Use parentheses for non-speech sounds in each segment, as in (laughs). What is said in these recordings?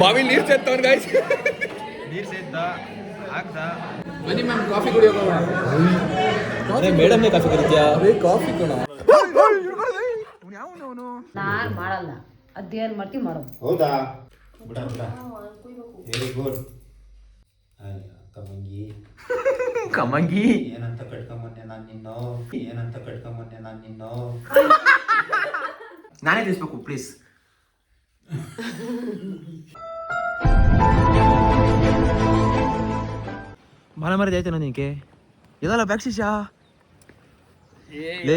ಬಾವಿ ನೀರು ಸೇರ್ತವ್ರ ಗಾಯ್ಸ್ ನೀರು ಸೇರ್ತ ಆಗ್ತಾ ಬನ್ನಿ ಮ್ಯಾಮ್ ಕಾಫಿ ಕುಡಿಯೋಣ ಮೇಡಮ್ ಮೇಡಮ್ನೇ ಕಾಫಿ ಕರಿತ್ಯಾ ಕಾಫಿ ಕಣ ನಾನು ಮಾಡಲ್ಲ. ಅದೇನು ಮಾಡ್ತೀವಿ ಮಾಡೋದು ಹೌದಾ? ಬಿಡ ಬಿಡ. ವೆರಿ ಗುಡ್ ಕಮಂಗಿ. ಕಮಂಗಿ? ಏನಂತ ಕಟ್ಕೊಂಬನ್ನೆ ನಾನು ನಿನ್ನೋ? ಏನಂತ ಕಟ್ಕೊಂಬನ್ನೆ ನಾನು ನಿನ್ನೋ? ನಾನೇ ತಿಳಿಸ್ಬೇಕು ಪ್ಲೀಸ್ ಮನ ಮರದ ಆಯ್ತು ನಿನಗೆ ಇದಲ್ಲ ಬ್ಯಾಕ್ಸಿಶಾ ಲೇ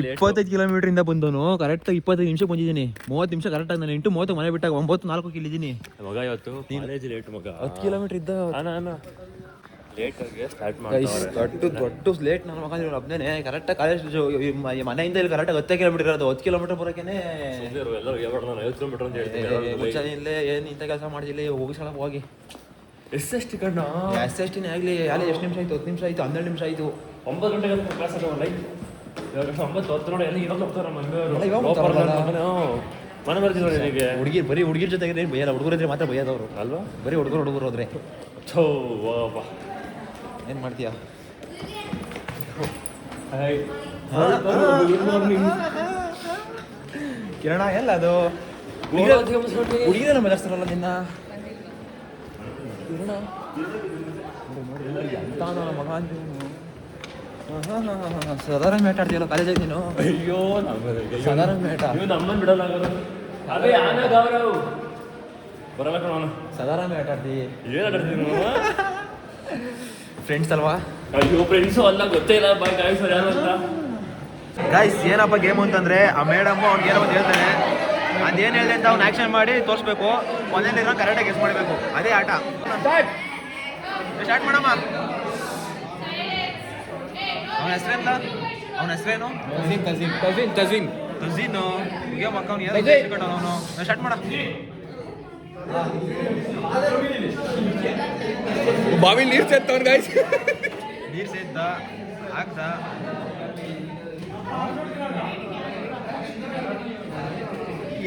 ಇಪ್ಪತ್ತೈದು ಕಿಲೋಮೀಟರ್ ಇಂದ ಬಂದವನು ಕರೆಕ್ಟ್ ಇಪ್ಪತ್ತೈದು ನಿಮಿಷ ಬಂದಿದ್ದೀನಿ. ಮೂವತ್ತು ನಿಮಿಷ ಕರೆಕ್ಟ್ ಆಗಿ ನಾನು ಎಂಟು ಮೂವತ್ತು ಮನೆ ಬಿಟ್ಟಾಗ ಒಂಬತ್ತು ನಾಲ್ಕು ಇಲ್ಲಿದ್ದೀನಿ ಮಗ ಇವತ್ತು ಹತ್ತು ಕಿಲೋಮೀಟರ್ ಇದ್ದ. ದೊಡ್ಡ ದೊಡ್ಡ ಲೇಟ್ ನನ್ನ ಮಗ ನೀವು ಒಬ್ಬನೇ ಕರೆಕ್ಟ್ ಕಾಲೇಜ್ ಮನೆಯಿಂದ ಇಲ್ಲಿ ಕರೆಕ್ಟ್ ಹತ್ತೇ ಕಿಲೋಮೀಟರ್ ಇರೋದು ಹತ್ತು ಕಿಲೋಮೀಟರ್ ಬರೋಕೆನೆ. ಮುಂಚೆ ಇಲ್ಲೇ ಏನು ಇಂಥ ಕೆಲಸ ಮಾಡಿದಿಲ್ಲ ಹೋಗಿಸೋಣ ಹೋಗಿ ಎಸ್ ಎಸ್ ಟಿ ಕಣ್ಣ? ಎಸ್ ಎಸ್ ಟಿನೇ ಆಗಲಿ ಅಲ್ಲಿ ಎಷ್ಟು ನಿಮಿಷ ಆಯ್ತು ಹತ್ತು ನಿಮಿಷ ಆಯ್ತು ಹನ್ನೆರಡು ನಿಮಿಷ ಆಯ್ತು. ಒಂಬತ್ತು ಗಂಟೆಗೆ ಕ್ಲಾಸ್ ಅದ ಲೈಟ್ ಇವಾಗ ಒಂಬತ್ತು ಹತ್ತು ನೋಡಿ ಎಲ್ಲ ಇವಾಗ ಹೋಗ್ತಾರೆ ನಮ್ಮ ಎಲ್ಲ ಇವಾಗ ಮನೆಯವರು ಹೋಗ್ತಾರಲ್ಲ? ಮನೆ ಬರ್ತಿದ್ರು ನಿನಗೆ. ಹುಡುಗಿ ಬರೀ ಹುಡುಗಿರ್ ಜೊತೆಗೆ ಬೈಯಲ್ಲ ಹುಡುಗರು ಇದ್ರೆ ಮಾತ್ರ ಬೈಯೋದವ್ರು ಅಲ್ವಾ? ಬರೀ ಹುಡುಗರು ಹುಡುಗರು ಹೋದ್ರೆ. ಥೋ ವಾ. ಏನು ಮಾಡ್ತೀಯಾ? ಕಿರಣ ಎಲ್ಲ ಅದು ಹುಡುಗಿರ ಮೆದರ್ಸ್ತಾರಲ್ಲ ನಿನ್ನ ಕಿರಣ? ಎಂತ ನನ್ನ ಮಗ ಅಂತ ಮೇಟ್ ಆಡ್ತೀಯಲ್ಲ ಕಾಲೇಜಾಗ ನೀನು? ಅಯ್ಯೋ ನಮ್ಮ ಸಾಧಾರಣ ಮೇಟ. ನಮ್ಮನ್ನ ಬಿಡಲ್ಲ. ಅದೇ ಆನೆ ಗೌರವ್ ಬರಲ್ಲ ಕಣ ಸಾಧಾರಣ ಮೇಟ್ ಆಡ್ತಿ. ಏನು ಆಡ್ತೀನಿ ಫ್ರೆಂಡ್ಸ್ ಅಲ್ವಾ? ಅಯ್ಯೋ ಫ್ರೆಂಡ್ಸು ಅಲ್ಲ ಗೊತ್ತೇ ಇಲ್ಲ. ಬಾಯ್ ಗಾಯ್ಸ್ ಯಾರು ಅಂತ. ಗಾಯ್ಸ್ ಏನಪ್ಪ ಗೇಮ್ ಅಂತಂದ್ರೆ ಆ ಮೇಡಮ್ ಅವ್ನಿಗೆ ಏನೋ ಒಂದು ಹೇಳ್ತಾನೆ. ಅದೇನು ಹೇಳಿದೆ ಅಂತ ಅವ್ನು ಆಕ್ಷನ್ ಮಾಡಿ ತೋರಿಸ್ಬೇಕು. ಒಂದೇ ಕರೆಕ್ಟಾಗಿ ಗೆಸ್ ಮಾಡಬೇಕು. ಅದೇ ಆಟ. ಸ್ಟಾರ್ಟ್ ಮಾಡಮ್ಮ. ಅವನ ಹೆಸರೇಂತ ಅವನ ಹೆಸರೇನು? ತಜೀನ್ ತಜೀನ್ ತಜೀನ್ ತಜೀನ್ ತಜೀನು ಗೇಮ್ ಮಕ್ಕ ಅವ್ನು. ಏನು ಅವನು? ಸ್ಟಾರ್ಟ್ ಮಾಡ. ಬಾವಿ ನೀರು ಸೇರ್ತವ್ರು ಗಾಯ್ಸ್ ನೀರು ಸೇದ್ದ ಹಾಕ್ದ.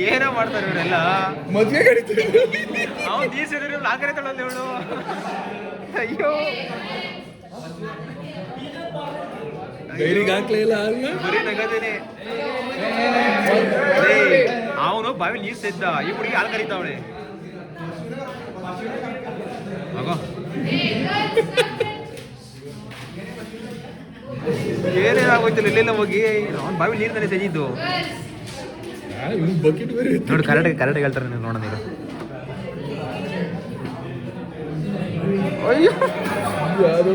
ಏನೋ ಮಾಡ್ತಾರೆ ಇವರೆಲ್ಲ. ಮದ್ವೆ ಕಡಿತಾರೆ ಅವ್ನು ನೀರು ಸೇದ್ರೆ ನಾಲ್ಕನೇ ತೊಳಲ್ಲ ಇವಳು. ಅಯ್ಯೋ. ಗೈರಿಗೆ ಹಾಕ್ಲೇ ಇಲ್ಲ ಅಲ್ಲ ಬರೀ ನಗದೇನೆ. ಅವನು ಬಾವಿ ನೀರು ಸೇದ್ದ. ಈ ಹುಡುಗಿ ಹಾಲು ಕರೀತಾವಳೆ ಮಗೋ ಏನೇನಾಗೋಯ್ತು ಇಲ್ಲೆಲ್ಲ ಹೋಗಿ. ಅವ್ನು ಬಾವಿ ನೀರು ತಾನೇ ತೆಗಿದ್ದು ಬಕೆಟ್ ಬೇರೆ ನೋಡಿ ಕರೆಕ್ಟ್ ಕರೆಕ್ಟ್ ಹೇಳ್ತಾರೆ ನೀವು ನೋಡೋಣ ಈಗ ಅಯ್ಯೋ. ಯಾರೋ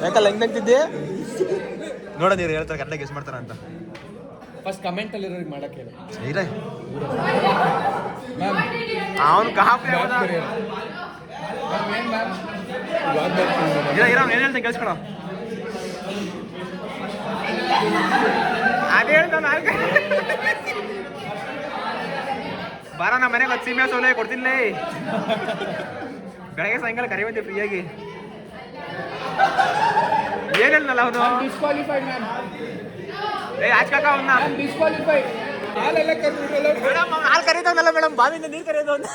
ಯಾಕಲ್ಲ ಹೆಂಗ್ ನಗ್ತಿದ್ದೆ ನೋಡ ನೀರು ಹೇಳ್ತಾರೆ ಕರೆಕ್ಟಾಗಿ ಗೆಸ್ ಮಾಡ್ತಾರ ಅಂತ ಫಸ್ಟ್ ಕಮೆಂಟ್ ಅಲ್ಲಿ ಇರೋರಿಗೆ ಮಾಡಕ್ಕೆ ಇಲ್ಲ ಮ್ಯಾಮ್ ಅವನು ಕಾಫಿ ಇಲ್ಲ ಇರೋ ಏನು ಹೇಳ್ತಾನೆ ಕೇಳಿಸ್ಕೊಳ ಅದೇ ಹೇಳ್ತಾನ ಬಾರ ನಮ್ಮ ಮನೆಗೆ ಒಂದು ಸೀಮೆ ಸೋಲೆ ಕೊಡ್ತೀನಿ ಬೆಳಗ್ಗೆ ಸಾಯಂಕಾಲ ಕರೆಯುವಂತೆ ಫ್ರೀಯಾಗಿ. ಏನ್ ಹೇಳ್ನಲ್ಲ ಅವನು? ಡಿಸ್ಕ್ವಾಲಿಫೈಡ್ ಮ್ಯಾಮ್ ಹಾಲು ಕರೀತಾವನಲ್ಲ ಮೇಡಮ್ ಬಾವಿಯಿಂದ ನೀರು ಕರೆಯೋದು ಅಂತ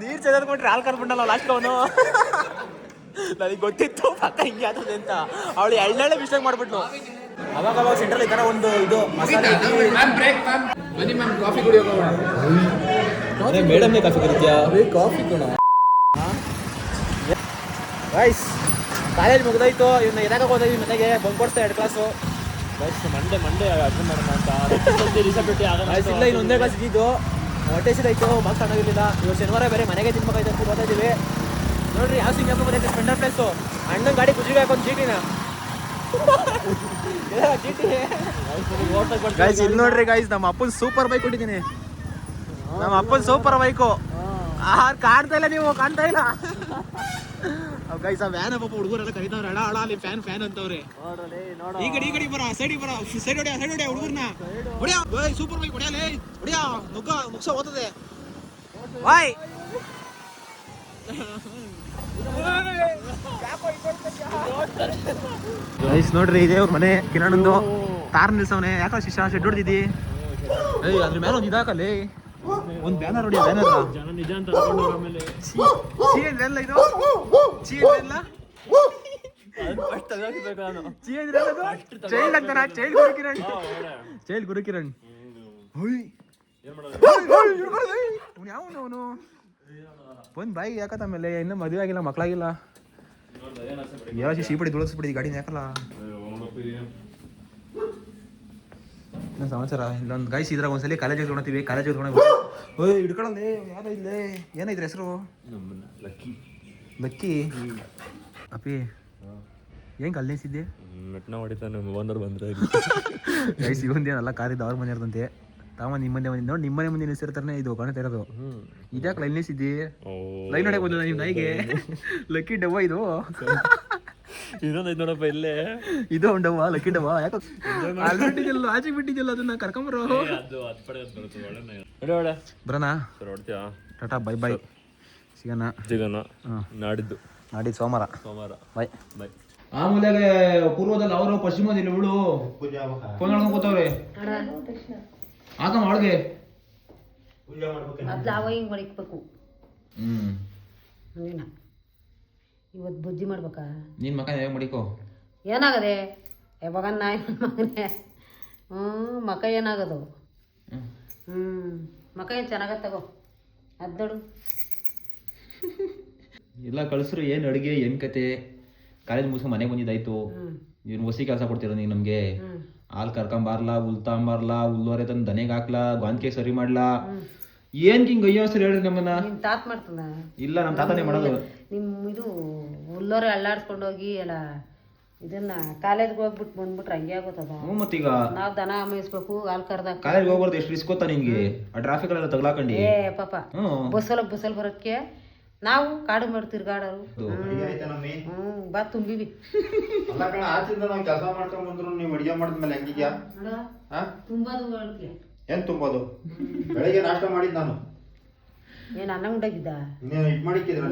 ನೀರು ಕೊಟ್ರೆ ಹಾಲು ಕರ್ಬಿಟ್ಟಲ್ಲ ಲಾಸ್ಟ್ ಅವನು. ನನಗೆ ಗೊತ್ತಿತ್ತು ಪಕ್ಕ ಹಿಂಗೆ ಆಗ್ತದೆ ಅಂತ. ಅವಳು ಎಳ್ಳೆಳ್ಳೆ ಮಿಸ್ಟೇಕ್ ಮಾಡ್ಬಿಟ್ಲು. ಅವಾಗ ಅವಾಗ ಸೆಂಟ್ರಲ್ ಈ ಥರ ಒಂದು ಇದು ಬನ್ನಿ ಮ್ಯಾಮ್ ಕಾಫಿ ಕುಡಿಯೋಕೆ ಅದೇ ಮೇಡಮ್ನೇ ಕಾಫಿ ಕರಿತ್ಯಾ ಅದೇ ಕಾಫಿ ಕಣ ಗೈಸ್ ಕಾಲೇಜ್ ಮುಗ್ದಾಯ್ತು ಇವನ್ನ ಎದಾಗ ಹೋದ್ವಿ ಮನೆಗೆ ಬಂದ್ಕೊಡ್ತಾ ಎರಡು ಕ್ಲಾಸು ಮಂಡೆ ಮಂಡೆ ಅಟೆಂಡ್ ಮಾಡೋಣ ಅಂತ. ಡಿಸಬಿಲಿಟಿ ಆಗೋಣ ಗೈಸ್ ಇಲ್ಲ ಇನ್ನು ಒಂದೇ ಕ್ಲಾಸ್ ಇದ್ದಿದ್ದು ಹೊಟ್ಟೆ ಸಿದಾಯ್ತು ಮಾರ್ಕ್ಸ್ ಚೆನ್ನಾಗಿರ್ಲಿಲ್ಲ. ಇವತ್ತು ಶನಿವಾರ ಬೇರೆ ಮನೆಗೆ ತಿನ್ಬೇಕಾಯ್ತು (laughs) ಅಂತ ಬರ್ತಾ ಇದೀವಿ ನೋಡ್ರಿ ಯಾವ ಸಿಂಗ್ ಬಂದೈತೆ ಸ್ಪೆಂಡರ್ ಪ್ಲೇಸು ಅಣ್ಣನ ಗಾಡಿ ಕುಜಿಗೆ ಹಾಕೊಂಡು ಚೀಟಿನ ಚೀಟಿ ಗೈಸ್ ಇಲ್ಲಿ ನೋಡ್ರಿ ಗೈಸ್ ನಮ್ಮ ಅಪ್ಪನ ಸೂಪರ್ ಬೈಕ್ ಕೊಟ್ಟಿದ್ದೀನಿ ನಮ್ಮ ಅಪ್ಪನ ಸೂಪರ್ ಬೈಕು ಆಹಾರ್ ಕಾಣ್ತಾ ಇಲ್ಲ ನೀವು ಕಾಣ್ತಾ ಇಲ್ಲ. ಗೈಸ್ ಆ ವ್ಯಾನ್ ಪಾಪ ಹುಡುಗರೆಲ್ಲ ಕರೀತಾವ್ರೆ ಅಡ ಅಡ ಅಲ್ಲಿ ಫ್ಯಾನ್ ಫ್ಯಾನ್ ಅಂತವ್ರೆ. ಈ ಕಡೆ ಈ ಕಡೆ ಬರ ಸೈಡ್ ಬರ ಸೈಡ್ ಹೊಡಿಯ ಸೈಡ್ ಹೊಡಿಯ ಹುಡುಗರ್ನ. ಹೊಡಿಯ. ಬಾಯ್ ಸೂಪರ್ ಬೈಕ್ ಹೊಡಿಯಲೇ ಹೊಡಿಯ ನುಗ್ಗ ಮುಗ್ಸ ಓತದೆ ಬಾಯ್ ಗೈಸ್ ನೋಡ್ರಿ ಇದೇ ಅವ್ರ ಮನೆ ಕಿರಣಂದು. ಕಾರ್ ನಿಲ್ಸವನೆ. ಯಾಕೋ ಶಿಷ್ಯ ಶೆಡ್ ಹೊಡ್ದಿದ್ದಿ ಏಯ್ ಅದ್ರ ಮೇಲೆ ಒಂದು ಇದಾಕಲ್ಲಿ ಒಂದು ಬ್ಯಾನರ್ ನೋಡಿ ಬ್ಯಾನರ್ ಜನ ನಿಜ ಅಂತ ಅನ್ಕೊಂಡವ್ರ ಆಮೇಲೆ. ಚೀಲ ಇದು? ಚೈಲ್ಡ್ ಅಂತಾರ ಚೈಲ್ಡ್ ಗುರು ಕಿರಣ್ ಚೈಲ್ಡ್ ಗುರು ಕಿರಣ್ ಯಾವನು ಅವನು? ಬಂದ್ ಬಾಯಿ ಯಾಕತ್ತ ಆಮೇಲೆ? ಇನ್ನೂ ಮದುವೆ ಆಗಿಲ್ಲ ಮಕ್ಕಳಾಗಿಲ್ಲ ಯಾವ ಸೀಪಡಿ ದುಳಸ್ಬಿಡಿ ಗಾಡಿನ ಯಾಕಲ್ಲ? ಸಮಾಚಾರ ಇಲ್ಲೊಂದು ಗಾಯ್ಸ್ ಇದ್ರಾಗ ಒಂದ್ಸಲಿ ಕಾಲೇಜಿಗೆ ತೊಗೊಳ್ತೀವಿ ಕಾಲೇಜಿಗೆ ತೊಗೊಂಡು ಓಯ್ ಹಿಡ್ಕೊಳ್ಳಲ್ಲಿ ಯಾರ ಇಲ್ಲೇ? ಏನೈತ್ರಿ ಹೆಸರು? ಲಕ್ಕಿ. ಲಕ್ಕಿ? ಅಪ್ಪಿ ಹೆಂಗ್ ಅಲ್ಲಿ ನಿಲ್ಸಿದ್ದೆ ಮೆಟ್ನ ಹೊಡಿತಾನೆ ಬಂದವ್ರು ಬಂದ್ರೆ. ಗೈಸ್ ಇವೊಂದೇನಲ್ಲ ಕಾರಿದ್ದು ಅವ್ರ ಮನೆ ಇರ್ತಂತೆ ತಾವ ನಿಮ್ಮ ಮನೆ ಮುಂದೆ ನೋಡಿ ನಿಮ್ಮ ಮನೆ ಮುಂದೆ ನಿಲ್ಸಿರ್ತಾನೆ ಇದು ಕಾಣ್ತಾ ಇರೋದು ಇದ್ಯಾಕೆ ಲೈನ್ ನಿಲ್ಸಿದ್ದಿ ಲೈನ್ ಹೊಡೆಯಕ್ ಬಂದಿಲ್ಲ ನಿಮ್ಮ ನಾಯಿಗೆ. ಲಕ್ಕಿ ಡಬ್ಬ ಇದು. ಇನ್ನೊಂದು ಐದು ನೋಡಪ್ಪ ಇಲ್ಲೇ. ಇದು ಉಂಡವ ಡವ್ವ ಲಕ್ಕಿ ಡವ್ವ ಯಾಕೋ. ಅಲ್ಲಿ ಆಚೆ ಬಿಟ್ಟಿದ್ದಿಲ್ಲ ಅದನ್ನ ಕರ್ಕೊಂಬರೋ. ಅದು ಅದು ಪಡೆ ಅದು ಬರುತ್ತೆ ಒಳ್ಳೆ ಒಳ್ಳೆ ಬರೋಣ? ಸರ್ ಹೊಡ್ತೀಯಾ? Tata bye bye. ಸಿಗೋಣ. ಹಾಂ. ನಾಡಿದ್ದು. ನಾಡಿದ್ದು ಸೋಮವಾರ. ಸೋಮವಾರ. ಬೈ. ಬೈ. ಆ ಮೂಲೆಗೆ ಪೂರ್ವದಲ್ಲಿ ಅವರು ಪಶ್ಚಿಮದಲ್ಲಿ ಇವಳು ಪೂಜಾ ಫೋನ್ ಮಾಡ್ಕೊಂಡು ಕೂತವ್ರೆ ಆಗ ಅವಳಿಗೆ ಹ್ಮ್. ಇವತ್ತು ಬುದ್ಧಿ ಮಾಡ್ಬೇಕಾ? ನಿನ್ ಮಕ ಹೇಗೆ ಮಡಿಕೋ? ಏನಾಗದೆ? ಯಾವಾಗ ನಾಯಿ ಮಗನೇ. ಹ್ಞೂ ಮಕ ಏನಾಗದು. ಹ್ಞೂ ಮಕ ಏನು ಚೆನ್ನಾಗತ್ತೆ ತಗೋ. ಅದ್ದಡು ಇಲ್ಲ ಕಳಿಸ್ರು ಏನು ಅಡುಗೆ ಏನು ಕತೆ? ಕಾಲೇಜ್ ಮುಗಿಸ್ಕೊಂಡು ಮನೆಗೆ ಬಂದಿದ್ದಾಯ್ತು. ನೀನು ಇವ್ನು ಹೊಸಿ ಕೆಲಸ ಕೊಡ್ತೀರ ನೀವು ನಮ್ಗೆ. ಹಾಲ್ ಕರ್ಕೊಂಬಾರ್ಲಾ ಹುಲ್ ತಗೊಂಬಾರ್ಲಾ ಹುಲ್ಲೋರೆ ತಂದು ದನೆಗೆ ಹಾಕ್ಲಾ ಗಾಂತಿಗೆ ಸರಿ ಮಾಡ್ಲಾ? ಏನ್ ಹಿಂಗ್ ಅಯ್ಯೋ ಸರಿ ಹೇಳ್ರಿ ನಮ್ಮನ್ನ? ನಿಮ್ಮ ತಾತ ಮಾಡ್ತಾನ? ಇಲ್ಲ ನಮ್ಮ ತಾತನೇ ಮಾಡೋದು. ನಿಮ್ಮ ಇದು ಹುಲ್ಲೋರೆ ಅಳ್ಳಾಡ್ಸ್ಕೊಂಡು ಹೋಗಿ ಎಲ್ಲ ಇದನ್ನ ಕಾಲೇಜ್ಗೆ ಹೋಗ್ಬಿಟ್ಟು ಬಂದ್ಬಿಟ್ರೆ ಹಂಗೆ ಆಗೋತದ. ಹ್ಞೂ ಮತ್ತೀಗ. ನಾವು ದನ ಮೇಯಿಸ್ಬೇಕು ಹಾಲು ಕರ್ದಾಗ ಕಾಲೇಜ್ ಹೋಗ್ಬಾರ್ದು ಎಷ್ಟು ರಿಸ್ಕ್ ಗೊತ್ತಾ ನಿಮಗೆ ಆ ಟ್ರಾಫಿಕ್ ಎಲ್ಲ ತಗ್ಲಾಕಂಡಿ. ಏ ಪಾಪ. ಹ್ಞೂ. ಬಸ್ಸಲ್ಲ ಬಸ್ಸಲ್ಲಿ ಬರೋಕ್ಕೆ ನಾವು ಕಾಡು ಮಾಡಿ ತಿರ್ಗಾಡೋರು. ಅಡಿಗೆ ಆಯ್ತಾ ನಮ್ಮಿ ಹ್ಞೂ ಬಾ ತುಂಬಿವಿ. ಅಲ್ಲ ಕಣ ಆಚಿಂದ ನಾವು ಕೆಲಸ ಮಾಡ್ಕೊಂಡ್ ಬಂದ್ರು ನೀವು ಅಡಿಗೆ ಮಾಡಿದ್ಮೇಲೆ ಹೆಂಗಿದ್ಯಾ? ಹಾ? ತುಂಬಾ ದೂರ ಏನ್ ತುಂಬೋದು? ಬೆಳಿಗ್ಗೆ ನಾಷ್ಟ ಮಾಡಿದ್ ನಾನು. ಏನು ಅನ್ನ ಉಂಡಾಗಿದ್ದ?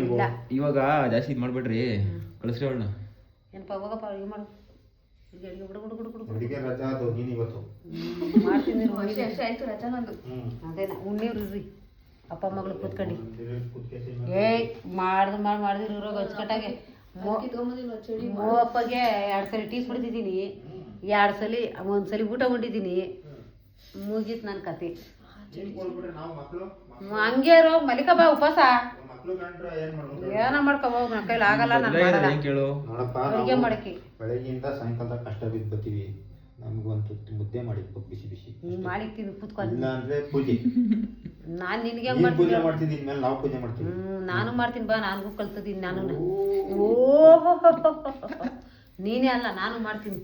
ಇಲ್ಲ. ಇವಾಗ ಜಾಸ್ತಿ ಇದು ಮಾಡ್ಬೇಡ್ರಿ. ಕಳಿಸ್ರಿ ಅವಳನ್ನ. ಏನಪ್ಪ ಹೋಗಪ್ಪ ಅಡುಗೆ ಮಾಡು. ಈಗ ಅಡುಗೆ ಬಿಡು ಬಿಡು ಬಿಡು ಬಿಡು ಅದು ನೀನ್ ಇವತ್ತು. ಹ್ಮ್, ಮಾಡ್ತೀನಿ ಇರು, ಹೋಗಿದೆ. ನಂದು. ಅದೇನ ಅಪ್ಪ ಮಗಳು ಕೂತ್ಕೊಂಡು. ಏಯ್ ಮಾಡ್ದು ಮಾಡಿ ಮಾಡಿದ್ರು ಇವ್ರಾಗ ಅಚ್ಚುಕಟ್ಟಾಗೆ. ಅಪ್ಪಗೆ ಎರಡು ಸಲ ಟೀ ಕುಡಿದಿದ್ದೀನಿ. ಎರಡು ಸಲಿ ಒಂದು ಸಲ ಊಟ ಉಂಡಿದ್ದೀನಿ. ಮುಗೀತು ನನ್ನ ಕತೆ. ನಾವು ಮಕ್ಳು? ಹ್ಮ್, ಹಂಗೆ ಇರೋ ಮಲಿಕ ಬಾ ಉಪವಾಸ. ಏನ ಮಾಡ್ಕೋಬಹುದು ಏನ್ ಮಾಡೋದು ಏನೋ ಮಾಡ್ಕೊ ಹೋಗ್ ನನ್ನ ಕೈಲಿ ಆಗಲ್ಲ ನಾನು ಮಾಡಲ್ಲ. ಏನ್ ಕೇಳು? ನೋಡಪ್ಪ ಅಡುಗೆ ಮಾಡಕ್ಕೆ. ಬೆಳಗ್ಗೆಯಿಂದ ಸಾಯಂಕಾಲ ಕಷ್ಟ ಬಿದ್ದು ಬರ್ತೀವಿ ನಮ್ಗೊಂದು ಮುದ್ದೆ ಮಾಡಿ ಬಿಸಿ ಬಿಸಿ ಮಾಡಿ ತಿಂದು ಕೂತ್ಕೊಂಡು ಇಲ್ಲ ಅಂದ್ರೆ ಪೂಜೆ. ನಾನು ನಿನಗೆ ನೀನ್ ಮಾಡ್ತೀನಿ? ಪೂಜೆ ಮಾಡ್ತಿದ್ದೀನಿ ಇನ್ಮೇಲೆ ನಾವು ಪೂಜೆ ಮಾಡ್ತೀವಿ. ಹ್ಮ್ ನಾನು ಮಾಡ್ತೀನಿ ಬಾ ನನಗೂ ಕಲ್ತಿದ್ದೀನಿ ನಾನು ಓ. ನೀನೇ ಅಲ್ಲ ನಾನು ಮಾಡ್ತೀನಿ.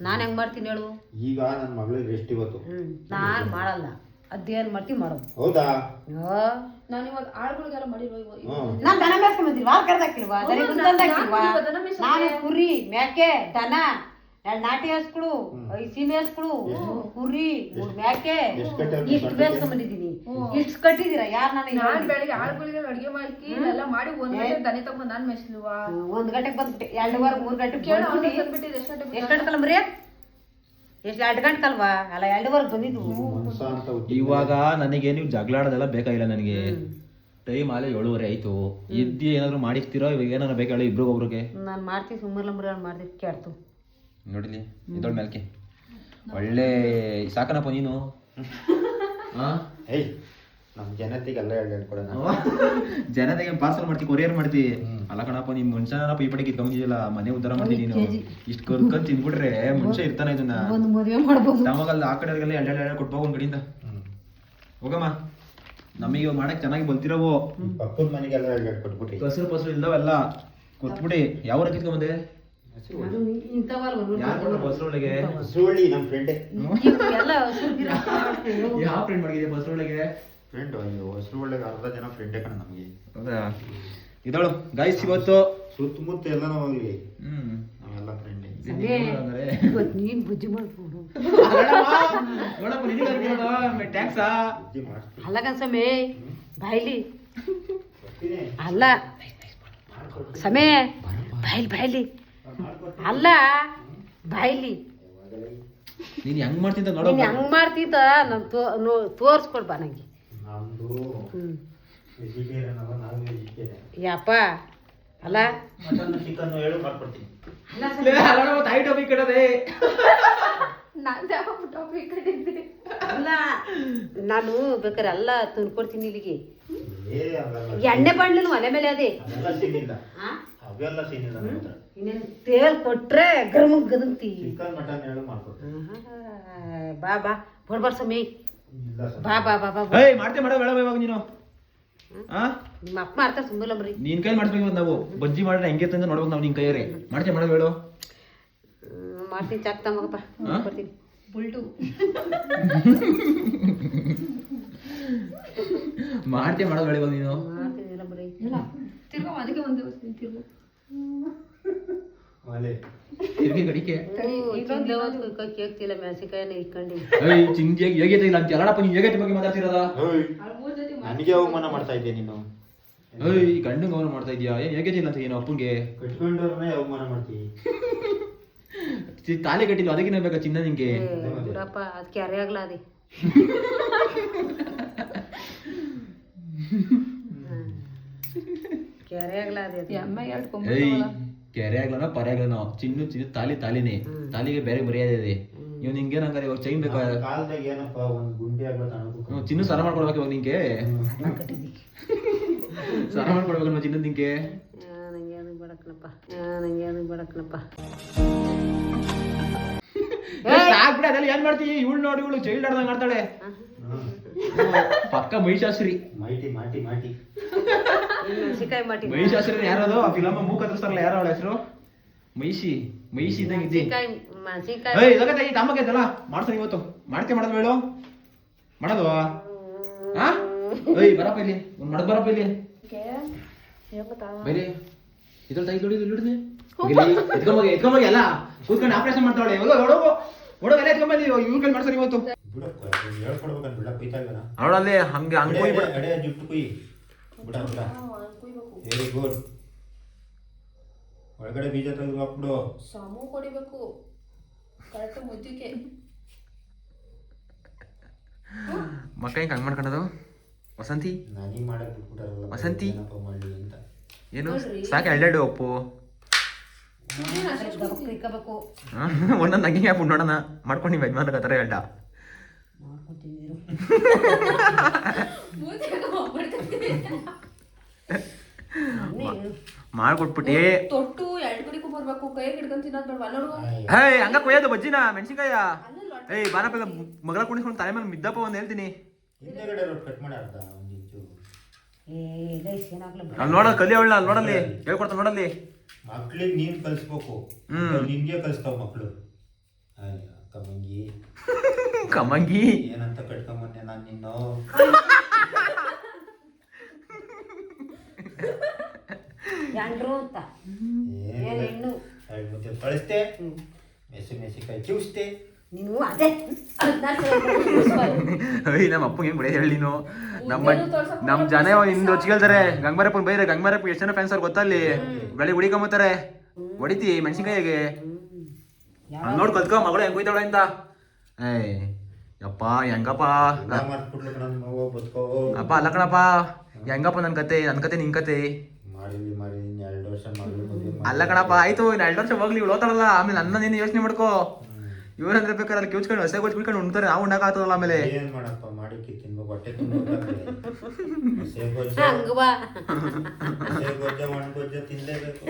ನಾನು ಹೆಂಗ್ ಮಾಡ್ತೀನಿ ಹೇಳು? ಈಗ ನನ್ನ ಮಗಳಿಗೆ ರೆಸ್ಟ್ ಇವತ್ತು. ನಾನು ಮಾಡಲ್ಲ. ಅದೇನ್ ಮಾಡ್ತೀವಿ ಮಾಡೋದು ಹೌದಾ ನಾನು ಇವಾಗ ಆಳ್ಗಳಿಗೆಲ್ಲ ಮಾಡಿರೋ ನಾನ್ ದನ ಕರ್ದಾಕಿಲ್ವಾ ಕುಂತಂದಾಕಿಲ್ವಾ ನಾನು ಕುರಿ ಮೇಕೆ ದನ ಎರಡು ನಾಟಿ ಹಸ್ಗಳು ಐದು ಸೀಮೆ ಹಸ್ಗಳು ಕುರಿ ಮೂರು ಮೇಕೆ ಇಷ್ಟು ಬೇಸ್ಕೊಂಡ್ ಇಷ್ಟು ಬೇಸ್ಕೊಂಬಂದಿದ್ದೀನಿ ಇಷ್ಟು ಕಟ್ಟಿದೀರ ಯಾರು ನಾನು ನಾನು ಬೆಳಿಗ್ಗೆ ಆಳ್ಗಳಿಗೆ ಅಡ್ಗೆ ಮಾಡ್ಕಿ ಎಲ್ಲ ಮಾಡಿ ಒಂದ್ ಗಂಟೆ ದನಿ ತಗೊಂಡ್ ನಾನ್ ಮೆಸ್ಲುವಾ ಒಂದ್ ಗಂಟೆಗೆ ಬಂದ್ಬಿಟ್ಟೆ ಎರಡುವರೆ ಮೂರು ಗಂಟೆ ಕೇಳು ಎಷ್ಟು ಗಂಟೆ ಕಲ್ಮ್ರಿ ಎಷ್ಟು ಎರಡು ಗಂಟೆ ಕಲ್ವಾ ಅಲ್ಲ ಎರಡುವರೆಗೆ ಬಂದಿದ್ದು ಅಂತ ಇವಾಗ ನನಗೆ ನೀವು ಜಗಳಾಡೋದೆಲ್ಲ ಬೇಕಾಗಿಲ್ಲ ನನಗೆ. ಟೈಮ್ ಆಲೆ ಏಳುವರೆ ಆಯ್ತು. ಇದ್ದು ಏನಾದ್ರು ಮಾಡಿರ್ತೀರೋ ಇವಾಗ ಏನಾದ್ರು ಬೇಕಾಗಿಲ್ಲ ಇಬ್ರು ಇಬ್ರಿಗೆ ಒಬ್ರಿಗೆ ನಾನು ಮಾಡ್ತೀನಿ ಸುಮ್ಮನೆ ಮುರಿ ಮಾಡ್ತೀನಿ ಕೇಳ್ತು. ನೋಡಿಲಿ ಇದೊಳ್ ಮೇಲ್ಕೆ ಒಳ್ಳೆ ಸಾಕನಪ್ಪ ನೀನು. (laughs) ಹಾ ಏಯ್ ನಮ್ ಜನತೆಗೆಲ್ಲ ಹೇಳಿ ಹೇಳ್ಕೊಡೋಣ. ಜನತೆಗೆ ಪಾರ್ಸಲ್ ಮಾಡ್ತಿ ಕೊರಿಯರ್ ಮಾಡ್ತಿ. ಅಲ್ಲ ಕಣಪ್ಪ ನಿಮ್ ಮನುಷ್ಯನಪ್ಪ ಈ ಪಡೆ ಕಿತ್ಕೊಂಡಿದ್ಯಲ್ಲ ಮನೆ ಉದ್ದಾರ ಮಾಡ್ತೀನಿ ನೀನು. ಇಷ್ಟು ಕರ್ಕೊಂಡ್ ತಿನ್ಬಿಟ್ರೆ ಮನುಷ್ಯ ಇರ್ತಾನೆ ಇದನ್ನ. ನಮಗಲ್ಲ ಆ ಕಡೆಗೆಲ್ಲ ಎಲ್ಲ ಎಲ್ಲ ಕೊಟ್ಬೋಗ ಒಂದ್ ಕಡೆಯಿಂದ. ಹೋಗಮ್ಮ. ನಮಗೆ ಇವಾಗ ಮಾಡಕ್ ಚೆನ್ನಾಗಿ ಬಲ್ತಿರವು. ಪಕ್ಕದ ಮನೆಗೆಲ್ಲ ಕೊಟ್ಬಿಟ್ಟು ಹೇಳ್ಕೊಟ್ಬಿಟ್ರಿ ಹಸಿರು ಪಸರು ಇಲ್ಲವೆಲ್ಲ ಕೊತ್ಬಿಡಿ ಯಾವ ರೀತಿ ಬಂದೆ ಬಸರೊಳಗೆ ನಮ್ಮ ನಮ್ ಫ್ರೆಂಡೇ ಯಾವ ಫ್ರೆಂಡ್ ಮಾಡಿದೆ ಬಸರೊಳಗೆ ಫ್ರೆಂಡ್ ಹೆಸರು ಒಳ್ಳೆ ಅರ್ಧ ಜನ ಫ್ರೆಂಡೇ ಕಣ ನಮಗೆ. ಹೌದಾ? ಇದಳು ಗೈಸ್ ಇವತ್ತು? ಸುತ್ತಮುತ್ತ ಎಲ್ಲ ನಾವು ಇಲ್ಲಿ ಹ್ಮ್. ನಾವೆಲ್ಲ ಫ್ರೆಂಡ್ ಅದೇ ಇವತ್ತು ನೀನ್ ಬುಜ್ಜಿ ನಿನಗೆ ಟ್ಯಾಕ್ಸಾ ಅಲ್ಲ ಕನ್ಸಮ್ಮೆ ಬಾಯ್ಲಿ ಅಲ್ಲ ಸಮೇ ಬಾಯ್ಲಿ ಬಾಯ್ಲಿ ಅಲ್ಲ ಬಾಯ್ಲಿ ನೀನ್ ಹೆಂಗ್ ಮಾಡ್ತಿದ್ದ ನೋಡ ನೀನ್ ಹೆಂಗ್ ಮಾಡ್ತಿದ್ದ? ನಾನು ತೋ ನೋ- ತೋರ್ಸ್ಕೊಡ್ ಬಾ ನಂಗೆ. ಯಪ್ಪ ಅಲ್ಲ? ಮಟನ್ ಚಿಕನ್ ಹೇಳು ಮಾಡ್ಕೊಡ್ತೀನಿ. ತಾಯಿ ಟಾಪಿಕ್ ನಾನು ಬೇಕಾದ್ರೆ ಎಲ್ಲ ತಂದ್ಕೊಡ್ತೀನಿ ಇಲ್ಲಿಗೆ. ಎಣ್ಣೆ ಬಾಣ್ಲಿನ ಮನೆ ಮೇಲೆ ಅದೇ. ತೇಲ್ ಕೊಟ್ರೆ ಗರ್ಮ ಗದಂತಿ ಬಾ ಬಾ ಬರ್ಬಾರ್ ಸರ್ ಬಾ ಬಾ ಬಾ ಬಾ ಬಾ. ಏಯ್ ಮಾಡ್ತೆ ಮಾಡೋ ಬೇಡ ಇವಾಗ ನೀನು. ಆ? ನಿಮ್ಮ ಅಪ್ಪ ಮಾಡ್ತಾರೆ ಸುಮ್ಮಲಮ್ರಿ ನಿನ್ ಕೈ ಮಾಡ್ಬೇಕು ಇವತ್ತು ನಾವು. ಬಜ್ಜಿ ಮಾಡ್ರೆ ಹೆಂಗೆ ತಂದು ನೋಡ್ಬೇಕು ನಾವು ನಿನ್ ಕೈಯರೇ ಮಾಡ್ತೆ ಮಾಡೋ ಹೇಳು ಮಾಡ್ತೀನಿ ಚಾಕ್ ತಮ್ಮಗಪ್ಪ ಹಾ? ಬರ್ತೀನಿ ಬುಲ್ಟು. (laughs) ಮಾಡ್ತೆ ಮಾಡೋ ಬೇಡ ಇವಾಗ ನೀನು. ಮಾಡ್ತೀನಿ ಇಲ್ಲ ತಿರ್ಗೋ ಅದಕ್ಕೆ ಒಂದು ತಿರ್ಗೋ. ಮಲೆ ತಿರ್ಗಿ ಗಡಿಕೆ ಕೇಕ್ತಿಲ್ಲ ಮೆಣಸಿನ್ಕಾಯಿನ ಇಟ್ಕೊಂಡು ಏಯ್ ಹೇಗೈತೆ ಹೇಗೈತೆ ಬಗ್ಗೆ ನನಗೆ ಅವಮಾನ ಮಾಡ್ತಾ ಇದ್ದೆ ನೀನು. ಏಯ್ ಗಂಡಂಗ್ ಅವನು ಮಾಡ್ತಾ ಇದೀಯಾ? ಏನ್ ಹೇಗೈತೆ ಇಲ್ಲ ಅಂತ ಏನು ಅಪ್ಪಂಗೆ? ಕಟ್ಕೊಂಡವ್ರನ್ನೇ ಅವಮಾನ ಮಾಡ್ತೀವಿ ತಾಲಿ ಕಟ್ಟಿಲ್ಲ ಅದಕ್ಕೆ ಬೇಕಾ ಚಿನ್ನ ನಿಂಗೆ? ಬಿಡಪ್ಪ ಅದ್ ಕ್ಯಾರೆ ಆಗ್ಲ ಅದೇ. (laughs) ಕ್ಯಾರೆ ಆಗ್ಲ ಅದೇ ಅಮ್ಮ ಎರಡು ಕೊಂಬ ಕೆರೆ ಆಗ್ಲನ ಪರೆ ಆಗ್ಲನ ಚಿನ್ನು ಚಿನ್ನು ತಾಲಿ ತಾಲಿನೇ. ತಾಲಿಗೆ ಬೇರೆ ಮರ್ಯಾದೆ ಇದೆ. ಇವ್ ನಿಂಗೆ ಹಂಗಾರೆ ಇವಾಗ ಚೈನ್ ಬೇಕಾ? ಕಾಲ್ದಾಗ ಏನಪ್ಪ ಒಂದ್ ಗುಂಡಿ ಆಗ್ಬೇಕು ಚಿನ್ನು ಸರ ಮಾಡ್ಕೊಡ್ಬೇಕು ಇವಾಗ ನಿಂಗೆ. ಸರ (laughs) ಮಾಡ್ಕೊಡ್ಬೇಕು ಚಿನ್ನದ ನಿಂಗೆ. ನಂಗೆ ಏನಕ್ಕೆ ನಂಗೆ ಏನಕ್ಕೆ ಬೇಡಕ್ಕನಪ್ಪ. ಸಾಕ್ ಬಿಡ ಅದೆಲ್ಲ ಏನ್ ಮಾಡ್ತೀವಿ ಇವಳು ನೋಡಿ ಇವಳು ಚೈಲ್ಡ್ ಆಡ್ದಂಗ್ ಮಾಡ್ತಾಳೆ. ಪಕ್ಕ ಮಹಿಷಾಸುರಿ. ಮಾಟಿ ಮಾಟಿ ಮಾಟಿ. ಮೆಣಸಿನ್ಕಾಯಿ ಮಾಡಿ. ಮಹಿಷಾಸ್ತ್ರಿ ಯಾರದು? ಆ ಫಿಲಮ್ ಮೂಕ ಹತ್ರಸ್ತಾರಲ್ಲ ಯಾರ ಅವಳ ಹೆಸರು? ಮಹಿಷಿ ಮಹಿಷಿ ಇದ್ದಂಗೆ ಇದ್ದಿ. ಏಯ್ ಇದಾಗ ಈ ತಮ್ಮಕ್ಕೆ ಮಾಡ್ತಾನೆ ಇವತ್ತು. ಮಾಡ್ತೆ ಮಾಡೋದು ಬೇಡ ಮಾಡೋದು? ಹಾ ಏಯ್ ಬರಪ್ಪ ಇಲ್ಲಿ. ಒಂದ್ ಮಾಡದ್ ಬರಪ್ಪ ಇಲ್ಲಿ. ಬೇರೆ. ಇದ್ರ ತೈ ದುಡಿದು ದುಡಿದು ಎತ್ಕೊಂಬೋಗಿ ಎತ್ಕೊಂಬೋಗಿ ಎಲ್ಲ ಕೂತ್ಕೊಂಡು ಆಪರೇಷನ್ ಮಾಡ್ತಾಳೆ ಇವಾಗ ಹೊಡೋಗು ಹೊಡೋಗ ಎಲ್ಲ ಇವ್ರ ಕೈ ಇವತ್ತು ಬಿಡಪ್ಪ ಹೇಳ್ಕೊಡ್ಬೇಕಂತ ಬಿಡ ಕೊಯ್ತಾ ಇಲ್ವನ ಅವಳಲ್ಲಿ ಹಂಗೆ ಅಡೆ ಜುಟ್ಟು ಕುಯ್ ಬಿಡ ಬಿಡ. ವೆರಿ ಗುಡ್ ಒಳಗಡೆ ಬೀಜ ತೆಗೆದು ಹಾಕ್ಬಿಡು. ಸಮೂ ಕೊಡಿಬೇಕು. ಕರೆಕ್ಟ್ ಮುದ್ದಿಕೆ. ಮಕ್ಕ ಹಿಂಗೆ ಹಂಗೆ ಮಾಡ್ಕೊಂಡದು? ವಸಂತಿ? ಬಿಟ್ಬಿಟ್ಟಾರಲ್ಲ ವಸಂತಿ? ಏನಪ್ಪ ಮಾಡ್ಲಿ ಅಂತ. ಏನು? ಸಾಕೆ ಎರಡೆರಡು ಒಪ್ಪು ಇಕ್ಕಬೇಕು. ಒಂದೊಂದು ಹಂಗೆ ಹಾಕ್ಬಿಟ್ಟು ನೋಡೋಣ ಮಾಡ್ಕೊಂಡು ನೀವು ಯಜಮಾನ್ರ ಹತ್ರ ಹೇಳ್ದ. (laughs) ಮಾಡ್ಕೊಟ್ಬಿಟ್ಟು. ತೊಟ್ಟು ಎರಡು ಕಡೆಗೂ ಬರ್ಬೇಕು ಕೈ ಹಿಡ್ಕೊಂಡ್ ತಿನ್ನೋದ್ ಬೇಡ. ಹೇ ಹಂಗ ಕೊಯ್ಯೋದು ಬಜ್ಜಿನ ಮೆಣಸಿನ್ಕಾಯ. ಏಯ್ ಬಾರಪ್ಪ ಮಗಳ ಕುಣಿಸ್ಕೊಂಡು ತಲೆ ಮೇಲೆ ಮಿದ್ದಪ್ಪ ಒಂದು ಹೇಳ್ತೀನಿ. ಹಿಂದೆಗಡೆ ಕಟ್ ಮಾಡಿ ಅರ್ಧ ಏ ಗೈಸ್ ಏನಾಗ್ಲ ಅಲ್ಲಿ ನೋಡೋದು ಕಲಿ ಅವಳ ಅಲ್ಲಿ ನೋಡಲ್ಲಿ. ಹೇಳ್ಕೊಡ್ತಾ ನೋಡಲ್ಲಿ. ಮಕ್ಳಿಗೆ ನೀನ್ ಕಲ್ಸ್ಬೇಕು. ನಿನ್ಗೆ ಕಲ್ಸ್ತಾವ ಮಕ್ಳು. ಕಮಂಗಿ. (laughs) ಕಮಂಗಿ? ಕಮ್ಮಂಗಿ ಏನಂತ ಕಟ್ಕೊಂಬಂದೆ ನಾನು ನಿನ್ನ? (laughs) ಅಂತ. ಕಳಿಸ್ತೆ. ಮೆಸಿ ಮೆಸಿ ಕೈ ಚಿವ್ಸ್ತೆ. ನೀನು ಅದೇ. (laughs) ಅಯ್ಯ ನಮ್ಮ ಅಪ್ಪಂಗೆ ಹೆಂಗ್ ಬಿಡ ಹೇಳಿ ನೀನು? ನಮ್ಮ ನಮ್ಮ ಜನ ಇಂದು ಹೊಚ್ಕೊಳ್ತಾರೆ ಗಂಗಮರಪ್ಪನ ಬೈರೆ ಗಂಗಮರಪ್ಪ ಎಷ್ಟು ಜನ ಫ್ಯಾನ್ಸ್ ಅವ್ರು ಗೊತ್ತಲ್ಲಿ? ಬೆಳಿಗ್ಗೆ ಹುಡಿಕೊಂಬತ್ತಾರೆ ಹೊಡಿತಿ ಮೆಣಸಿನ್ಕಾಯಿಗೆ? ನೋಡಿ ನೋಡ್ ಕಲ್ತ್ಕೊ ಮಗಳು ಹೆಂಗ್ ಹೋಯ್ತಾಳ ಅಂತ ಏಯ್ ಯಪ್ಪ ಹೆಂಗಪ್ಪ? ಅಪ್ಪ ಅಲ್ಲ ಕಣಪ್ಪ. ಹೆಂಗಪ್ಪ ನನ್ ಕತೆ ನನ್ ಕತೆ ನಿನ್ ಕತೆ? ಮಾಡಿದ್ವಿ ಮಾಡಿದೀನಿ ಎರಡು ವರ್ಷ ಮಾಡಿ- ಅಲ್ಲ ಕಣಪ್ಪ ಆಯ್ತು ಇನ್ನು ಎರಡು ವರ್ಷ ಹೋಗ್ಲಿ ಇವಳು ಓದ್ತಾಳಲ್ಲ. ಆಮೇಲೆ ನನ್ನ ನೀನು ಯೋಚನೆ ಮಾಡ್ಕೋ. ಇವ್ರಂದ್ರೆ ಬೇಕಾದ್ರೆ ಅಲ್ಲಿ ಕಿವ್ಚ್ಕೊಂಡು ಹೊಸ ಗೊಚ್ಕೊಂಡು ಉಣ್ತಾರೆ. ನಾವು ಉಣ್ಣಾಕಾಗ್ತದಲ್ಲ ಆಮೇಲೆ. ಏನ್ ಮಾಡಪ್ಪ? ಮಾಡಿಕ್ಕಿ ತಿನ್ಬೇಕು. ಹೊಟ್ಟೆ ತುಂಬ ಸೇಗೊಜ್ಜ ಹಂಗವಾ ಸೇಗೊಜ್ಜ ಒಣಗೊಜ್ಜ ತಿನ್ಲೇಬೇಕು.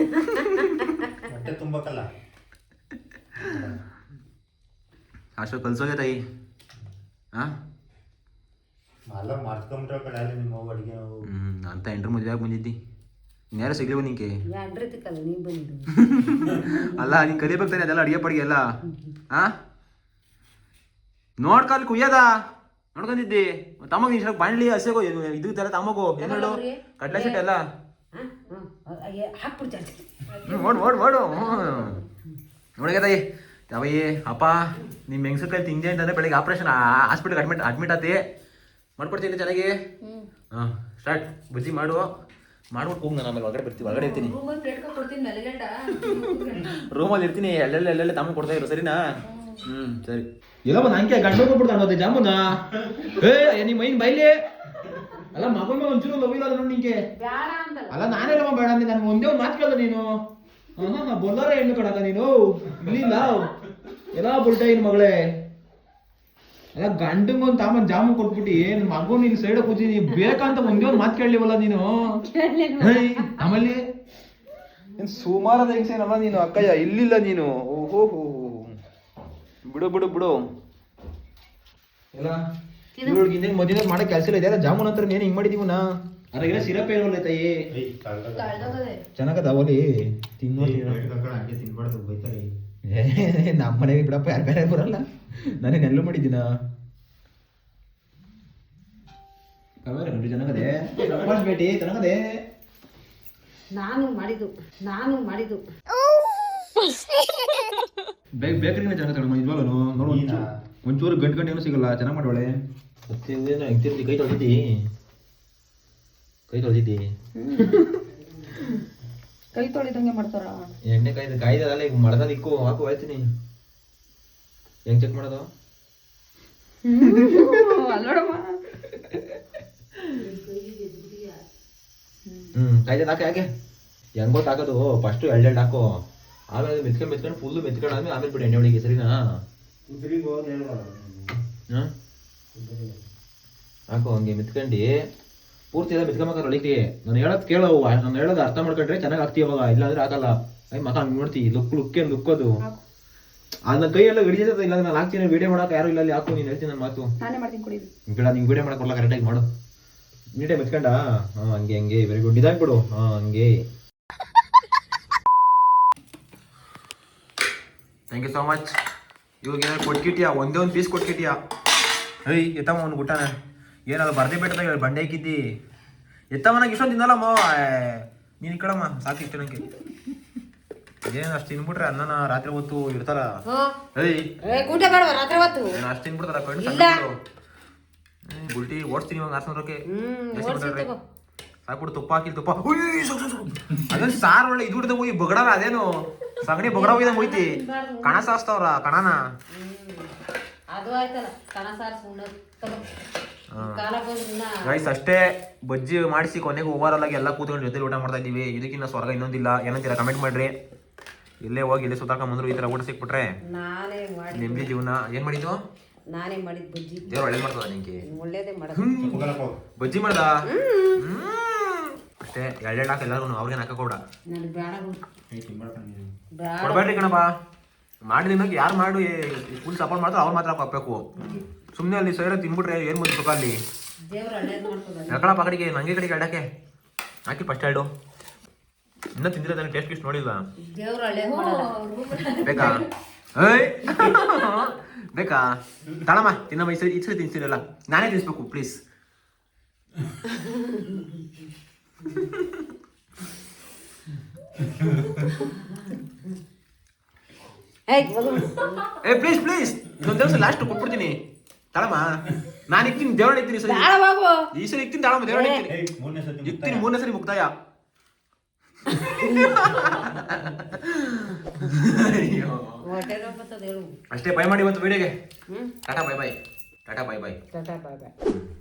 ಹೊಟ್ಟೆ ತುಂಬಕ್ಕಲ್ಲ. ಅಷ್ಟು ಕಲ್ಸೋಗೆ ತಾಯಿ. ಹಾ ಮಲ್ಲ ಮಾಡ್ಕೊಂಡ್ರೆ ಕಡೆ ಅಲ್ಲಿ ನಿಮ್ಮ ಅಡಿಗೆ ಹ್ಮ್ ಅಂತ ಎಂಟ್ರು ಮದುವೆ ಆಗಿ ಬಂದಿದ್ದಿ. ಇನ್ಯಾರು ಸಿಗ್ಲಿವ ನಿಂಗೆ? (laughs) ಅಲ್ಲ ನೀನ್ ಕಲಿಬೇಕು ತಾನೆ ಅದೆಲ್ಲ ಅಡಿಗೆ ಪಡಿಗೆ ಎಲ್ಲ? ಹಾ ನೋಡ್ಕಲ್ ಕುಯ್ಯದ. ನೋಡ್ಕೊಂಡಿದ್ದಿ ತಮಗ್ ನೀನ್ ಬಾಣ್ಲಿ ಹಸೆಗೋ ಇದು ತರ ತಮಗೋ ಏನ್ ಹೇಳು? ಕಡ್ಲೆ ಸಿಟ್ ಎಲ್ಲ? ನೋಡ್ ನೋಡ್ ನೋಡು ನೋಡಿಗೆ ತಾಯಿ ತಾವಯ್ಯ ಅಪ್ಪ ನಿಮ್ ಹೆಂಗಸರ ಕೈ ತಿಂದೆ ಅಂತಂದ್ರೆ ಬೆಳಿಗ್ಗೆ ಆಪರೇಷನ್ ಹಾಸ್ಪಿಟಲ್ ಅಡ್ಮಿಟ್ ಅಡ್ಮಿಟ್ ಆತಿ. ಮಾಡ್ಕೊಡ್ತೀನಿ ಚೆನ್ನಾಗಿ. ಹಾಂ ಸ್ಟಾರ್ಟ್. ಬುಜಿ ಮಾಡು. ಮಾಡ್ಬಿಟ್ಟು ಹೋಗಿ ನಾನು ಆಮೇಲೆ ಒಳಗಡೆ ಬರ್ತೀವಿ ಒಳಗಡೆ ಇರ್ತೀನಿ. ರೂಮಲ್ಲಿ ಇರ್ತೀನಿ ಅಲ್ಲೆಲ್ಲ ಎಲ್ಲೆಲ್ಲ ತಮ್ಮ ಕೊಡ್ತಾ ಇರೋ ಸರಿನಾ? ಹ್ಮ್ ಸರಿ. ಎಲ್ಲ ಬಂದು ಅಂಕೆ ಗಂಡ ಹೋಗ್ಬಿಡ್ತಾನೆ ಅನ್ನೋದು ಜಾಮೂನ ಏ ನಿಮ್ಮ ಮೈನ್ ಬೈಲಿ. ಅಲ್ಲ ಮಗನ ಮೇಲೆ ಒಂಚೂರು ಲವ್ ಇಲ್ಲ ನೋಡಿ ನಿಂಗೆ. ಅಲ್ಲ ನಾನೇ ನಾನೆಲ್ಲ ಬೇಡ ಅಂದೆ ನಾನು ಒಂದೇ ಒಂದು ಮಾತು ಕೇಳ್ದ ನೀನು. ಹಾ ಬೊಲ್ಲಾರ ಹೆಣ್ಣು ಕಣದ ನೀನು. ಇಲ್ಲಿಲ್ಲ ಎಲ್ಲ ಬುಲ್ಟೈನ್ ಮಗಳೇ. ಅಲ್ಲ ಗಂಡಂಗ್ ಒಂದ್ ತಾಮನ್ ಜಾಮೂನ್ ಕೊಟ್ಬಿಟ್ಟು ಏನ್ ಮಗು ನೀನ್ ಸೈಡ್ ನೀ ಬೇಕಂತ ಒಂದೇ ಒಂದು ಮಾತು ಕೇಳಲಿವಲ್ಲ ನೀನು? ಆಮೇಲೆ ಸುಮಾರದ ಅಲ್ಲ ನೀನು ಅಕ್ಕಯ್ಯ? ಇಲ್ಲಿಲ್ಲ ನೀನು. ಓಹೋ ಹೋ ಬಿಡು ಬಿಡು ಬಿಡು. ಇಲ್ಲ ಇವ್ಳಿಗೆ ಹಿಂದೆ ಮದುವೆ ಮಾಡೋ ಕೆಲಸ ಇಲ್ಲ ಇದೆಲ್ಲ ಜಾಮೂನ್ ಹತ್ರ ಏನು ಹಿಂಗ್ ಮಾಡಿದೀವನ ನಾ ಸಿರಪ್ ಇರೋಲ್ಲ ತಾಯಿ. ಚೆನ್ನಾಗದ ಅವಲಿ ತಿನ್ನೋ ಹಂಗೆ ತಿನ್ಬಾರ್ದು ಬೈತಾರೆ ನಮ್ಮ ಮನೆಗೆ ಬಿಡಪ್ಪ ಯಾರು ಬೇರೆ ಬರಲ್ಲ. ನನಗೆ ಎಲ್ಲೂ ಮಾಡಿದ್ದೀನ? ಕವರ್ ಬೇಟಿ ನಾನು ಮಾಡಿದ್ದು ನಾನು ಮಾಡಿದ್ದು. ಬೇಕ್ ಬೇಕರಿನ ಚೆನ್ನಾಗಿ ತಗೊಂಡು ಇದ್ವಲ್ಲ. ನೋಡು ಒಂಚೂರು ಗಂಟು ಗಂಟೆ ಏನೂ ಸಿಗಲ್ಲ ಚೆನ್ನಾಗಿ ಮಾಡೋಳೆ ಕೈ ತೊಳಿತಿ ಕೈ ತೊಳಿತಿ ಕೈ ತೊಳಿದಂಗೆ ಮಾಡ್ತಾರ? ಎಣ್ಣೆ ಕಾಯ್ದು ಕಾಯ್ದಲ್ಲ ಈಗ ಮಡದ ಇಕ್ಕು ಹಾಕು ಹೋಯ್ತೀನಿ. ಹೆಂಗ್ ಚೆಕ್ ಮಾಡೋದು? ಅಲ್ಲೋಡಮ್ಮ ಹ್ಮ್ ಕಾಯ್ದೆ ಹಾಕ ಯಾಕೆ ಹೆಂಗ್ ಗೊತ್ತು ಹಾಕೋದು? ಫಸ್ಟ್ ಎಳ್ಳು ಹಾಕು. ಆಮೇಲೆ ಅದು ಮೆತ್ಕೊಂಡು ಮೆತ್ಕೊಂಡು ಫುಲ್ಲು ಮೆತ್ಕೊಂಡು ಆದ್ಮೇಲೆ ಆಮೇಲೆ ಬಿಡಿ ಎಣ್ಣೆ ಒಳಗೆ ಸರಿನಾ? ಹಾಕು ಹಂಗೆ ಮೆತ್ಕೊಂಡು. ಪೂರ್ತಿ ಎಲ್ಲ ಮೆತ್ಕೊಂಬೇಕಾದ್ರೆ ಒಳಗೆ ನಾನು ಹೇಳೋದು ಕೇಳೋ ನಾನು ಹೇಳೋದು ಅರ್ಥ ಮಾಡ್ಕೊಂಡ್ರೆ ಚೆನ್ನಾಗಿ ಆಗ್ತೀಯ ಅವಾಗ ಇಲ್ಲಾಂದ್ರೆ ಆಗಲ್ಲ. ಐ ಮಗ ಹಂಗೆ ನೋಡ್ತಿ ಲುಕ್ ಲುಕ್ ಲುಕ್ಕೋದು? ಅದನ್ನ ಕೈ ಎಲ್ಲ ಹಿಡಿದಿರ್ತದೆ ಇಲ್ಲ ನಾನು ಹಾಕ್ತೀನಿ ವಿಡಿಯೋ ಮಾಡಕ್ಕೆ ಯಾರು ಇಲ್ಲ ಅಲ್ಲಿ ಹಾಕು ನೀನು ಹೇಳ್ತೀನಿ ನನ್ನ ಮಾತು. ಬೇಡ ನಿಂಗೆ ವಿಡಿಯೋ ಮಾಡಕ್ಕೆ ಕೊಡಲ್ಲ ಕರೆಕ್ಟಾಗಿ ಮಾಡು. ನೀಟಾಗಿ ಮೆತ್ಕೊಂಡ? ಹಾಂ ಹಂಗೆ ಹಂಗೆ ವೆರಿ ಗುಡ್ ಇದಾಗ್ಬಿಡು. ಹಾಂ ಹಂಗೆ. ಥ್ಯಾಂಕ್ ಯು ಸೋ ಮಚ್ ಇವಾಗ ಏನಾದ್ರು ಕೊಟ್ಕಿಟ್ಟಿಯಾ ಒಂದೇ ಒಂದು ಪೀಸ್ ಕೊಟ್ಕಿಟ್ಟಿಯಾ ಏಯ್ ಎತ್ತಮ್ಮ ಒಂದು ಗುಟ್ಟನ. ಏನದು ಬರ್ದೇ ಬೆಟ್ಟದಾಗ ಬಂಡೆ ಹಾಕಿದ್ದಿ? ಎತ್ತಮ್ಮ ನಂಗೆ ಇಷ್ಟೊಂದು ತಿನ್ನಲ್ಲಮ್ಮ ನೀನು ಕಡಮ್ಮ ಸಾಕು ಇಷ್ಟು ನಂಗೆ ಏನು ಅಷ್ಟು ತಿನ್ಬಿಟ್ರೆ ಅನ್ನನ ರಾತ್ರಿ ಹೊತ್ತು ಇರ್ತಾರ? ಏಯ್. ಊಟ ಬೇಡ ರಾತ್ರಿ ಹೊತ್ತು. ಏನು ಅಷ್ಟು ತಿನ್ಬಿಡ್ತಾರ ಕಣ್ಣು. ಬುಲ್ಟಿ ಓಡಿಸ್ತೀನಿ ಇವಾಗ ತಗೋ. ಸಾಕ್ಬಿಡು ತುಪ್ಪ ಹಾಕಿ ತುಪ್ಪ. ಅದೇ ಸಾಕ್, ಸಾಕ್, ಸಾಕ್. ಸಾರ್ ಒಳ್ಳೆ ಇದು ಹಿಡಿದ ಹೋಗಿ ಬಗಡಾರ ಅದೇನು? ಸಗಣಿ ಬಗಡ ಹೋಗಿದಂಗ ಹೋಯ್ತಿ ಕಣ ಸಾಸ್ತಾವ್ರ ಕಣನ. ಅದು ಆಯ್ತಲ್ಲ ಕಣ ಗೈಸ್ ಅಷ್ಟೇ ಬಜ್ಜಿ ಮಾಡಿಸಿ ಕೊನೆಗೆ ಓವರ್ ಆಗಿ ಎಲ್ಲ ಕೂತ್ಕೊಂಡು ಜೊತೆ ಊಟ ಮಾಡ್ತಾ ಇದೀವಿ ಇದಕ್ಕಿನ್ನ ಸ್ವರ್ಗ ಇನ್ನೊಂದಿಲ್ಲ. ಏನಂತೀರಾ ಕಮೆಂಟ್ ಮಾಡ್ರಿ. ಇಲ್ಲೇ ಹೋಗಿ ಇಲ್ಲೇ ಸುತ್ತಾಕ ಬಂದ್ರು ಈ ತರ ಊಟ ಸಿಕ್ಬಿಟ್ರೆ ನಾನೇ ಮಾಡಿ ನೆಮ್ಮದಿ ಜೀವನ. ಏನ್ ಮಾಡಿದ್ದು? ನಾನೇ ಮಾಡಿದ ಬಜ್ಜಿ. ದೇವ್ರು ಒಳ್ಳೇದ್ ಮಾಡ್ತದ ನಿಂಗೆ. ಒಳ್ಳೇದೇ. ಬಜ್ಜಿ ಮಾಡ್ದ. ಅಷ್ಟೇ ಎರಡೆರಡು ಹಾಕಿ ಎಲ್ಲಾರು ಅವ್ರಿಗೆ ಹಾಕ ಕೊಡಬೇಡ್ರಿ ಕಣಪ್ಪ. ಮಾಡಿ ನಿಮಗೆ ಯಾರು ಮಾಡಿ ಫುಲ್ ಸಪೋರ್ಟ್ ಮಾಡ್ತಾರೆ ಅವ್ರು ಮಾತ್ರ ಹಾಕ್ಬೇಕು. ಸುಮ್ಮನೆ ಅಲ್ಲಿ ಸೈರ ತಿನ್ಬಿಟ್ರೆ ಏನು ಮುಗಿಸ್ಬೇಕು ಅಲ್ಲಿ? ದೇವ್ರು ಪಾಕಡಿಗೆ ನಂಗೆ ಕಡೆಗೆ ಅಡಕ್ಕೆ? ಹಾಕಿ ಫಸ್ಟ್ ಎರಡು. ಇನ್ನೂ ತಾನೆ ಟೇಸ್ಟ್ ಗಿಸ್ಟ್ ನೋಡಿಲ್ಲ ದೇವ್ರು ಒಳ್ಳೇದು ಮಾಡಲ್ಲ ಬೇಕಾ? ಏಯ್! ಬೇಕಾ? ತಳಮ್ಮ ತಿನ್ನಮ್ಮ ಈ ಸರಿ ಈ ಸರಿ ತಿನ್ಸಿರಲ್ಲ. ನಾನೇ ತಿನ್ಸ್ಬೇಕು ಪ್ಲೀಸ್ ಏಯ್ ಪ್ಲೀಸ್ ಪ್ಲೀಸ್ ಇನ್ನೊಂದು ದಿವಸ ಲಾಸ್ಟ್ ಕೊಟ್ಬಿಡ್ತೀನಿ. ತಳಮ್ಮ ನಾನು ಇಕ್ತೀನಿ ದೇವರ ಇಕ್ತೀನಿ ಸರಿ. ಈ ಸರಿ ಇಕ್ತೀನಿ ತಳಮ್ಮ ದೇವರ ಇಕ್ತೀನಿ ಏಯ್, ಮೂರನೇ ಸತಿ ಇಕ್ತೀನಿ ಮೂರನೇ ಸರಿ ಮುಕ್ತಾಯ. ಅಷ್ಟೇ ಬೈ ಮಾಡಿ ಇವತ್ತು ವಿಡಿಯೋಗೆ tata bye bye tata bye bye tata bye bye